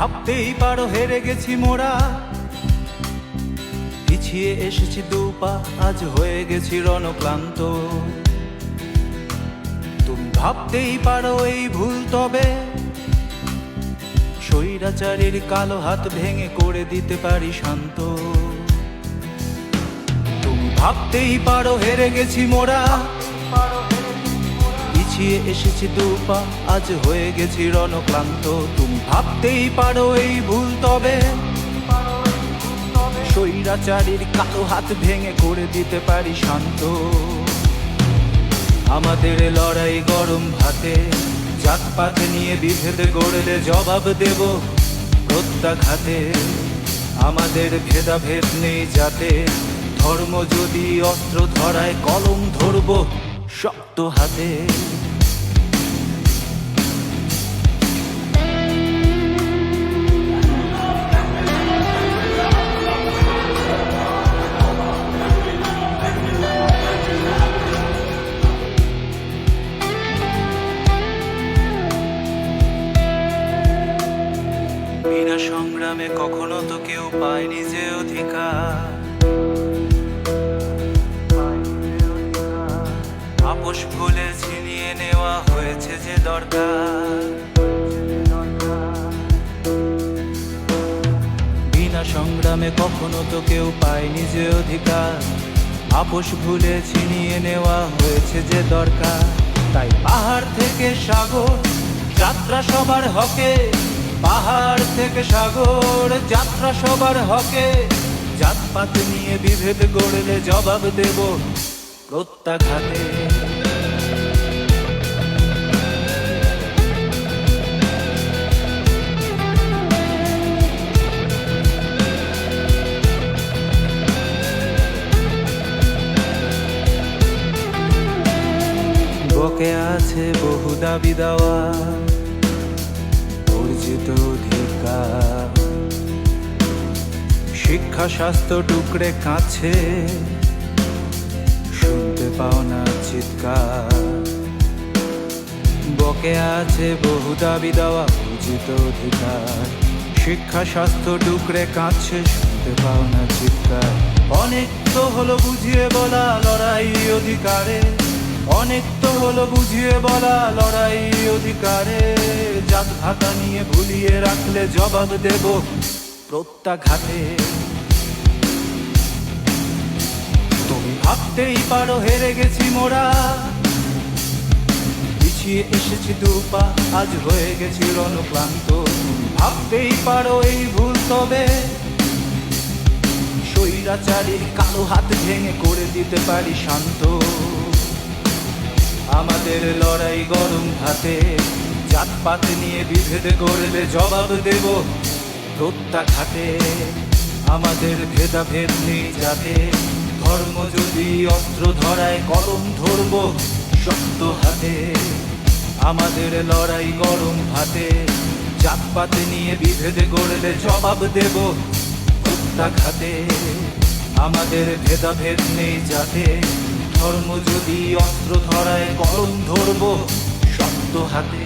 ভাবতেই পারো, হেরে গেছি মোরা পিছিয়ে এসেছি দুপা আজ হয়ে গেছি রণক্লান্ত। তুমি ভাবতেই পারো এই ভুল তবে, স্বৈরাচারীর কালো হাত ভেঙে করে দিতে পারি শান্ত। তুমি ভাবতেই পারো, হেরে গেছি মোরা পিছিয়ে এসেছি দুপা আজ হয়ে গেছি রণক্লান্ত। তুমি ভাবতেই পারো এই ভুল তবে। স্বৈরাচারীর কালো হাত ভেঙে করে দিতে পারি শান্ত। আমাদের লড়াই গরম ভাতে, জাতপাত নিয়ে বিভেদ গড়লে জবাব দেব প্রত্যাঘাতে। আমাদের ভেদাভেদ নেই যাতে, ধর্ম যদি অস্ত্র ধরায় কলম ধরব শক্ত হাতে। সংগ্রামে কখনো তো কেউ পায়নি যে অধিকার। আপোষ ভুলে ছিনিয়ে নেওয়া হয়েছে যে দরকার। বিনা সংগ্রামে কখনো তো কেউ পায়নি যে অধিকার। আপোষ ভুলে ছিনিয়ে নেওয়া হয়েছে যে দরকার। তাই পাহাড় থেকে সাগর, যাত্রা সবার হকে। পাহাড় থেকে সাগর, যাত্রা সবার হকে। জাতপাত নিয়ে বিভেদ গড়লে জবাব দেব প্রত্যাঘাতে। বকে আছে বহু দাবি দেওয়া। অধিকার। শিক্ষা স্বাস্থ্য টুকরে কাছে শুনতে পাও না চিৎকার। বকে আছে বহু দাবি দেওয়া উচিত অধিকার। শিক্ষা স্বাস্থ্য টুকরে কাছে শুনতে পাও না চিৎকার। অনেক তো হলো বুঝিয়ে বলা, লড়াই অধিকারে অনেক তো হলো বুঝিয়ে বলা, লড়াই অধিকারে। জাত ভাতা নিয়ে ভুলিয়ে রাখলে জবাব দেব প্রত্যাঘাতে। তুমি ভাবতেই পারো, হেরে গেছি মোরা পিছিয়ে এসেছি দুপা আজ হয়ে গেছি রণক্লান্ত। ভাবতেই পারো এই ভুল তবে। স্বৈরাচারীর কালো হাত ভেঙে করে দিতে পারি শান্ত। আমাদের লড়াই গরম ভাতে। জাতপাত নিয়ে বিভেদ করলে জবাব দেব প্রত্যাঘাতে। আমাদের ভেদাভেদ নেই যাতে। ধর্ম যদি অস্ত্র ধরায় কলম ধরব শক্ত হাতে। আমাদের লড়াই গরম ভাতে। জাতপাত নিয়ে বিভেদ করলে জবাব দেব প্রত্যাঘাতে। আমাদের ভেদাভেদ নেই যাতে। ধর্ম যদি অস্ত্র ধরায় কলম ধরব শক্ত হাতে